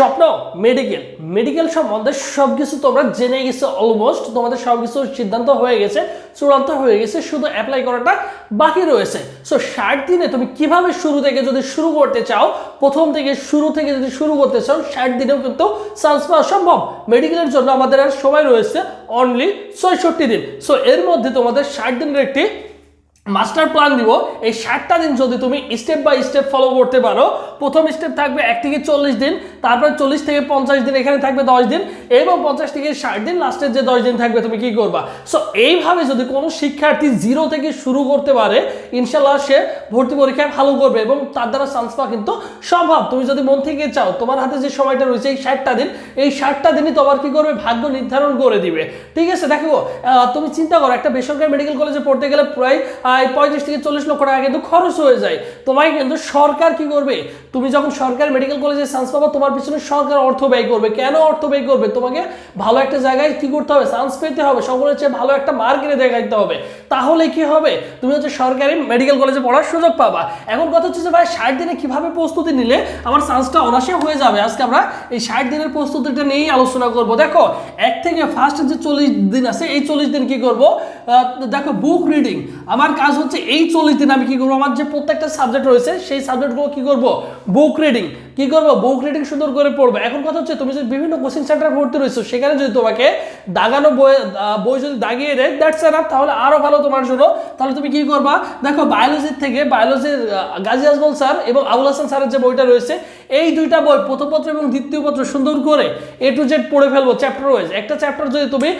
স্বপ্ন medical medical সম্বন্ধে সব কিছু তোমরা জেনে গেছো অলমোস্ট তোমাদের সব কিছু সিদ্ধান্ত হয়ে গেছে, চূড়ান্ত হয়ে গেছে, শুধু অ্যাপ্লাই করাটা বাকি রয়েছে। সো ষাট দিনে তুমি কীভাবে শুরু থেকে যদি শুরু করতে চাও, প্রথম থেকে শুরু থেকে যদি শুরু করতে চাও, ষাট দিনেও কিন্তু চান্স পাওয়া সম্ভব। মেডিকেলের জন্য আমাদের আর সময় রয়েছে অনলি ছয়ষট্টি দিন। সো এর মধ্যে তোমাদের ষাট দিনের একটি মাস্টার প্ল্যান দিব, এই ষাটটা দিন যদি তুমি স্টেপ বাই স্টেপ ফলো করতে পারো, প্রথম স্টেপ থাকবে এক থেকে চল্লিশ দিন, তারপরে চল্লিশ থেকে পঞ্চাশ দিন, এখানে থাকবে দশ দিন, এবং পঞ্চাশ থেকে ষাট দিন লাস্টের যে দশ দিন থাকবে তুমি কি করবা? সো এইভাবে যদি কোনো শিক্ষার্থী জিরো থেকে শুরু করতে পারে, ইনশাল্লাহ সে ভর্তি পরীক্ষায় ভালো করবে এবং তার দ্বারা চান্স পাওয়া কিন্তু সম্ভব। তুমি যদি মন থেকে চাও, তোমার হাতে যে সময়টা রয়েছে এই ষাটটা দিন, এই ষাটটা দিনই তোমার কি করবে? ভাগ্য নির্ধারণ করে দিবে। ঠিক আছে? দেখো তুমি চিন্তা করো, একটা বেসরকারি মেডিকেল কলেজে পড়তে গেলে প্রায় পঁয়ত্রিশ থেকে চল্লিশ লক্ষ টাকা কিন্তু খরচ হয়ে যায়। তোমায় কিন্তু সরকার কি করবে? তুমি যখন সরকারি মেডিকেল কলেজে চান্স পাবো, তোমার পিছনে সরকার অর্থ ব্যয় করবে। কেন অর্থ ব্যয় করবে? তোমাকে ভালো একটা জায়গায় কি করতে হবে? চান্স পেতে হবে। সকলের চেয়ে ভালো একটা মার্কেটে দেখাইতে হবে। তাহলে কি হবে? তুমি হচ্ছে সরকারি মেডিকেল কলেজে পড়ার সুযোগ পাবা। এখন কথা হচ্ছে যে ভাই, ষাট দিনে কীভাবে প্রস্তুতি নিলে আমার চান্সটা অনাসে হয়ে যাবে? আজকে আমরা এই ষাট দিনের প্রস্তুতিটা নিয়েই আলোচনা করব। দেখো, এক থেকে ফার্স্ট যে চল্লিশ দিন আছে, এই চল্লিশ দিন কি করব? দেখো বুক রিডিং আমার কাজ হচ্ছে এই চল্লিশ দিন আমি কি করব? আমার যে প্রত্যেকটা সাবজেক্ট রয়েছে, সেই সাবজেক্টগুলো কি করব? বুক রিডিং কি করব? বুক রিডিং সুন্দর করে পড়বে। এখন কথা হচ্ছে, তুমি যদি বিভিন্ন কোচিং সেন্টার ভর্তি রয়েছো, সেখানে যদি তোমাকে দাগানো বই বই যদি দাগিয়ে দেয় দ্যাটস এনাফ তাহলে আরও ভালো তোমার জন্য। তাহলে তুমি কি করবা? দেখো বায়োলজির থেকে বায়োলজির গাজী আজমল স্যার এবং আবুল হাসান স্যারের যে বইটা রয়েছে এই দুইটা বই, প্রথম পত্র এবং দ্বিতীয় পত্র সুন্দর করে এ টু জেড পড়ে ফেলব চ্যাপ্টার ওয়াইজ একটা চ্যাপ্টার যদি তুমি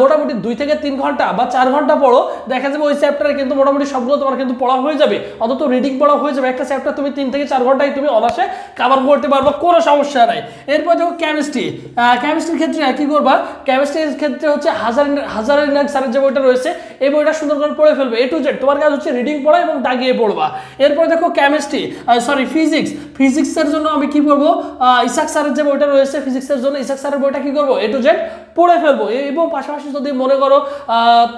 মোটামুটি দুই থেকে তিন ঘণ্টা বা চার ঘণ্টা পড়ো, দেখা যাবে ওই চ্যাপ্টারে কিন্তু মোটামুটি সবগুলো তোমার কিন্তু পড়া হয়ে যাবে, অন্তত রিডিং পড়া হয়ে যাবে। একটা চ্যাপ্টার তুমি তিন থেকে চার ঘন্টায় তুমি অনাসে কাভার করতে পারব, কোনো সমস্যা নাই। এরপর দেখো কেমিস্ট্রি কেমিস্ট্রির ক্ষেত্রে কি করবা? কেমিস্ট্রির ক্ষেত্রে হচ্ছে হাজার হাজারের নাক স্যারের যে বইটা রয়েছে, এই বইটা সুন্দর করে পড়ে ফেলবে। এ টু জেড তোমার কাজ হচ্ছে রিডিং পড়া এবং দাগিয়ে পড়বা। এরপর দেখো কেমিস্ট্রি সরি ফিজিক্স ফিজিক্সের জন্য আমি কি করব? ইসাক স্যারের যে বইটা রয়েছে ফিজিক্সের জন্য ইসাক স্যারের বইটা কি করব? এ টু জেড পড়ে ফেলব। এবং পাশাপাশি যদি মনে করো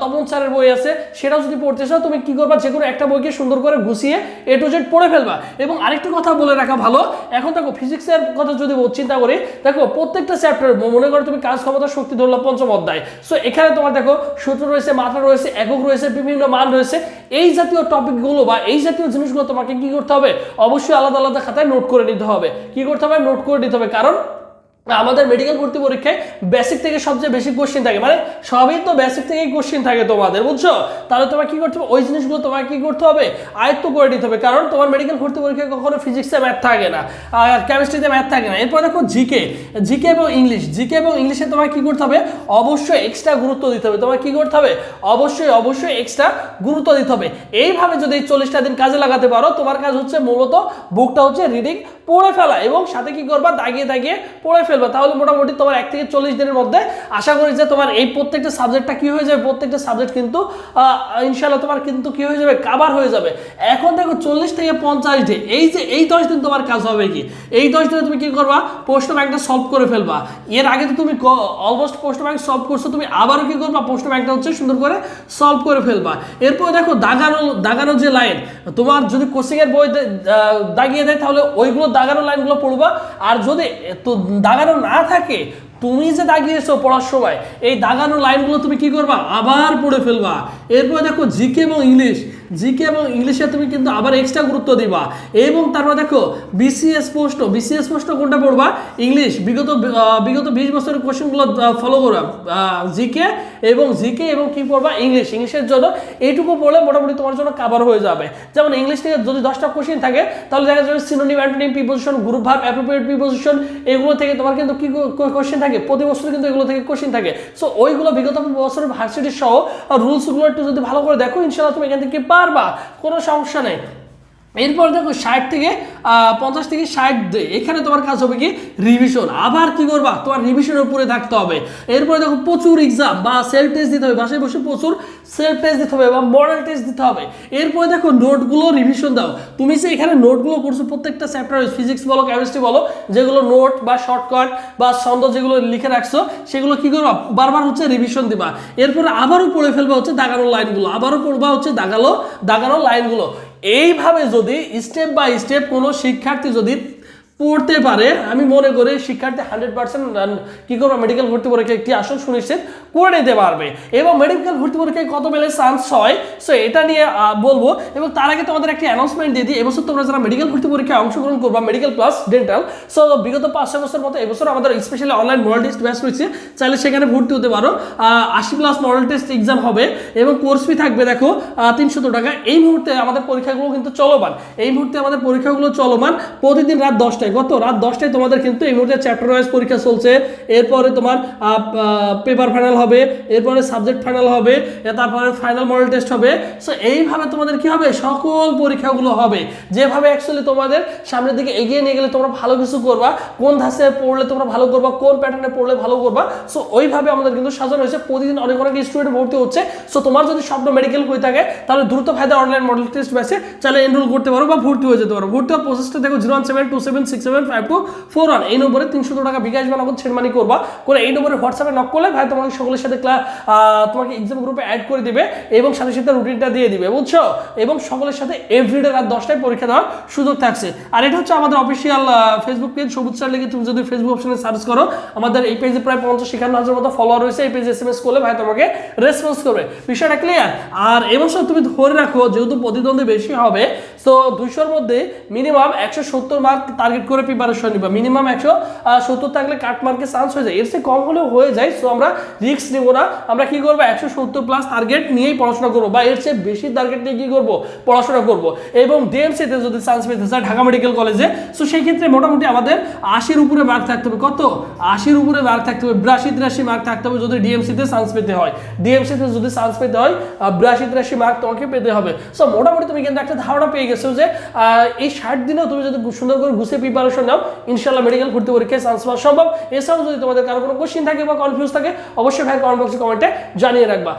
তপন স্যারের বই আছে, সেটাও যদি পড়তে চাও, তুমি কি করবা? যে কোনো একটা বইকে সুন্দর করে গুছিয়ে এ টু জেড পড়ে ফেলবা। এবং আরেকটি কথা বলে রাখা ভালো, এখন দেখো ফিজিক্সের কথা যদি চিন্তা করি, দেখো প্রত্যেকটা চ্যাপ্টার মনে করো তুমি কাজ ক্ষমতা, শক্তি ধরলা পঞ্চম অধ্যায়। সো এখানে তোমার দেখো সূত্র রয়েছে, মাত্রা রয়েছে, একক রয়েছে, বিভিন্ন মান রয়েছে। এই জাতীয় টপিকগুলো বা এই জাতীয় জিনিসগুলো তোমাকে কি করতে হবে? অবশ্যই আলাদা আলাদা খাতায় নোট করে নিতে হবে। কি করতে হবে? নোট করে নিতে হবে। কারণ আমাদের মেডিকেল ভর্তি পরীক্ষায় বেসিক থেকে সবচেয়ে বেশি কোশ্চেন থাকে। মানে সবই তো বেসিক থেকেই কোশ্চেন থাকে তোমাদের, বুঝছ? তাহলে তোমার কি করতে হবে? ওই জিনিসগুলো তোমাকে কি করতে হবে? আয়ত্ত করে নিতে হবে। কারণ তোমার মেডিকেল ভর্তি পরীক্ষায় কখনো ফিজিক্সে ম্যাথ থাকে না, আর কেমিস্ট্রিতে ম্যাথ থাকে না। এরপর দেখো জিকে জিকে এবং ইংলিশ জিকে এবং ইংলিশে তোমাকে কি করতে হবে? অবশ্যই এক্সট্রা গুরুত্ব দিতে হবে। তোমার কি করতে হবে? অবশ্যই অবশ্যই এক্সট্রা গুরুত্ব দিতে হবে। এইভাবে যদি চল্লিশটা দিন কাজে লাগাতে পারো, তোমার কাজ হচ্ছে মূলত বুকটা হচ্ছে রিডিং পড়ে ফেলা এবং সাথে কি করবা? দাগিয়ে দাগিয়ে পড়ে ফেলবা, তাহলে মোটামুটি তোমার এক থেকে চল্লিশ দিনের মধ্যে আশা করি যে তোমার এই প্রত্যেকটা সাবজেক্টটা কি হয়ে যাবে? প্রত্যেকটা সাবজেক্ট কিন্তু ইনশাল্লাহ তোমার কিন্তু কি হয়ে যাবে? কাবার হয়ে যাবে। এখন দেখো চল্লিশ থেকে পঞ্চাশ ডে এই যে, এই দশ দিন তোমার কাজ হবে কি? এই দশ দিনে তুমি কি করবা? প্রশ্ন ব্যাংকটা সলভ করে ফেলবা। এর আগে তো তুমি অলমোস্ট প্রশ্ন ব্যাংক সলভ করছ, তুমি আবারও কি করবা? প্রশ্ন ব্যাংকটা হচ্ছে সুন্দর করে সলভ করে ফেলবা। এরপর দেখো দাগানো দাগানো যে লাইন তোমার যদি কোচিং এর বই দাগিয়ে দেয়, তাহলে ওইগুলো দাগানো লাইনগুলো পড়বা। আর যদি, তো দাগানো না থাকে তুমি যে দাগিয়েছো পড়ার সময়, এই দাগানো লাইনগুলো তুমি কি করবা? আবার পড়ে ফেলবা। এরপর দেখো জিকে এবং ইংলিশ জিকে এবং ইংলিশে তুমি কিন্তু আবার এক্সট্রা গুরুত্ব দিবা। এবং তারপর দেখো বিসিএস প্রশ্ন। বিসিএস প্রশ্ন কোনটা পড়বা? ইংলিশ বিগত বিগত বিশ বছরের কোশ্চেনগুলো ফলো করবা। জিকে এবং জিকে এবং কি পড়বা? ইংলিশ ইংলিশের জন্য এইটুকু পড়লে মোটামুটি তোমার জন্য কাভার হয়ে যাবে। যেমন ইংলিশ থেকে যদি দশটা কোশ্চেন থাকে, তাহলে দেখা যাবে synonym antonym preposition group verb appropriate preposition এগুলো থেকে তোমার কিন্তু কি কোশ্চেন থাকে, প্রতি বছর কিন্তু এগুলো থেকে কোশ্চিন থাকে। সো ওইগুলো বিগত বছরের ভার্সিটি সহ রুলসগুলো একটু যদি ভালো করে দেখো ইনশাল্লাহ তুমি এখান থেকে পারবা, কোনো সমস্যা নেই। এরপর দেখো ষাট থেকে পঞ্চাশ থেকে ষাট এখানে তোমার কাজ হবে কি? রিভিশন আবার কি করবা? তোমার রিভিশনের উপরে থাকতে হবে। এরপরে দেখো প্রচুর এক্সাম বা সেলফ টেস্ট দিতে হবে। বাসায় বসে প্রচুর সেলফ টেস্ট দিতে হবে, বা মডেল টেস্ট দিতে হবে। এরপরে দেখো নোটগুলো রিভিশন দাও। তুমি যে এখানে নোটগুলো করছ প্রত্যেকটা চ্যাপ্টার ফিজিক্স বলো কেমিস্ট্রি বলো, যেগুলো নোট বা শর্টকাট বা ছন্দ যেগুলো লিখে রাখছো, সেগুলো কি করবা? বারবার হচ্ছে রিভিশন দিবা। এরপরে আবারও পড়ে ফেলবা হচ্ছে দাগানো লাইনগুলো আবারও পড়বা হচ্ছে দাগালো, দাগানো লাইনগুলো এইভাবে যদি স্টেপ বাই স্টেপ কোনো শিক্ষার্থী যদি পড়তে পারে। আমি মনে করি শিক্ষার্থী হান্ড্রেড পার্সেন্ট কি করবে? মেডিকেল ভর্তি পরীক্ষা একটি আসন সুনিশ্চিত করে নিতে পারবে। এবং মেডিকেল ভর্তি পরীক্ষায় কত বেলে চান্স হয়? সো এটা নিয়ে বলব। এবং তার আগে তোমাদের একটি অ্যানাউন্সমেন্ট দিয়ে দিই। এবছর তোমরা যারা মেডিকেল ভর্তি পরীক্ষায় অংশগ্রহণ করবা মেডিকেল প্লাস ডেন্টাল সো বিগত পাঁচ ছয় বছর মতো এবছর আমাদের specially online model test batch রয়েছে। চাইলে সেখানে ভর্তি হতে পারো। আশি প্লাস মডেল টেস্ট এক্সাম হবে এবং কোর্স ফি থাকবে দেখো তিনশত টাকা। এই মুহূর্তে আমাদের পরীক্ষাগুলো কিন্তু চলমান। এই মুহূর্তে আমাদের পরীক্ষাগুলো চলমান। প্রতিদিন রাত দশটায় গত রাত দশটায় তোমাদের কিন্তু এই মুহূর্তে চ্যাপ্টার ওয়াইজ পরীক্ষা চলছে। এরপরে তোমার পেপার ফাইনাল হবে, এরপরে সাবজেক্ট ফাইনাল হবে তারপরে ফাইনাল মডেল টেস্ট হবে। সো এইভাবে তোমাদের কি হবে? সকল পরীক্ষাগুলো হবে। যেভাবে অ্যাকচুয়ালি তোমাদের সামনের দিকে এগিয়ে নিয়ে গেলে তোমরা ভালো কিছু করবা, কোন ধাসে পড়লে তোমরা ভালো করবা, কোন প্যাটার্নে পড়লে ভালো করবা। সো ওইভাবে আমাদের কিন্তু সাজানো হয়েছে। প্রতিদিন অনেক অনেক স্টুডেন্ট ভর্তি হচ্ছে। সো তোমার যদি স্বপ্ন মেডিকেল হয়ে থাকে, তাহলে দ্রুত ফায়দা অনলাইন মডেল টেস্ট ব্যাচে চাইলে এনরোল করতে পারো বা ভর্তি হয়ে যেতে পারো। ভর্তি হওয়ার প্রসেসটা দেখো zero one seven two seven এই নম্বরে তিনশো টাকা বিকাশ করবা। করে এই নম্বরে হোয়াটসঅ্যাপে নক করলে ভাই তোমাকে সকলের সাথে তোমাকে এক্সাম গ্রুপে অ্যাড করে দিবে এবং সাথে সাথে রুটিনটা দিয়ে দিবে, বুঝছ? এবং সকলের সাথে এভরিডে রাত দশটায় পরীক্ষা দেওয়ার সুযোগ থাকছে। আর এটা হচ্ছে আমাদের অফিসিয়াল ফেসবুক পেজ সবুজ তুমি যদি ফেসবুক অপশনে সার্চ করো, আমাদের এই পেজে প্রায় পঞ্চাশ, একান্ন হাজার মতো ফলোয়ার রয়েছে। এই পেজে এস এম এস করলে ভাই তোমাকে রেসপন্স করবে। বিষয়টা ক্লিয়ার আর এবছর তুমি ধরে রাখো, যেহেতু প্রতিদ্বন্দ্বী বেশি হবে, তো দুইশোর মধ্যে মিনিমাম একশো সত্তর মার্ক টার্গেট করে প্রিপারেশন নিবা। মিনিমাম একশো সত্তর থাকলে কাট মার্কে চান্স হয়ে যায়। এর চেয়ে কম হলেও হয়ে যায়। সো আমরা রিস্ক নেব না। আমরা কি করব? একশো সত্তর প্লাস টার্গেট নিয়েই পড়াশোনা করব। বা এর চেয়ে বেশি টার্গেট নিয়ে কি করব? পড়াশোনা করব। এবং ডিএমসিতে যদি চান্স পেতে চায়, ঢাকা মেডিকেল কলেজে সো সেই ক্ষেত্রে মোটামুটি আমাদের আশির উপরে মার্ক থাকতে হবে। কত? আশির উপরে মার্ক থাকতে হবে। বিরাশি, তিরাশি মার্ক থাকতে হবে যদি ডিএমসিতে চান্স পেতে হয়। ডিএমসিতে যদি চান্স পেতে হয় বিরাশি, তিরাশি মার্ক তোমাকে পেতে হবে। সো মোটামুটি তুমি কিন্তু একটা ধারণা পেয়ে গেছো যে এই ষাট দিনেও তুমি যদি সুন্দর করে ঘুষে প্রিপারেশন নাও। ইনশাল্লাহ মেডিকেল ভর্তি পরীক্ষায় চান্স পাওয়া সম্ভব। এছাড়াও যদি তোমাদের কারও কোনো কোশ্চিন থাকে বা কনফিউজ থাকে, অবশ্যই ভাই কমেন্ট বক্সে কমেন্টে জানিয়ে রাখবা।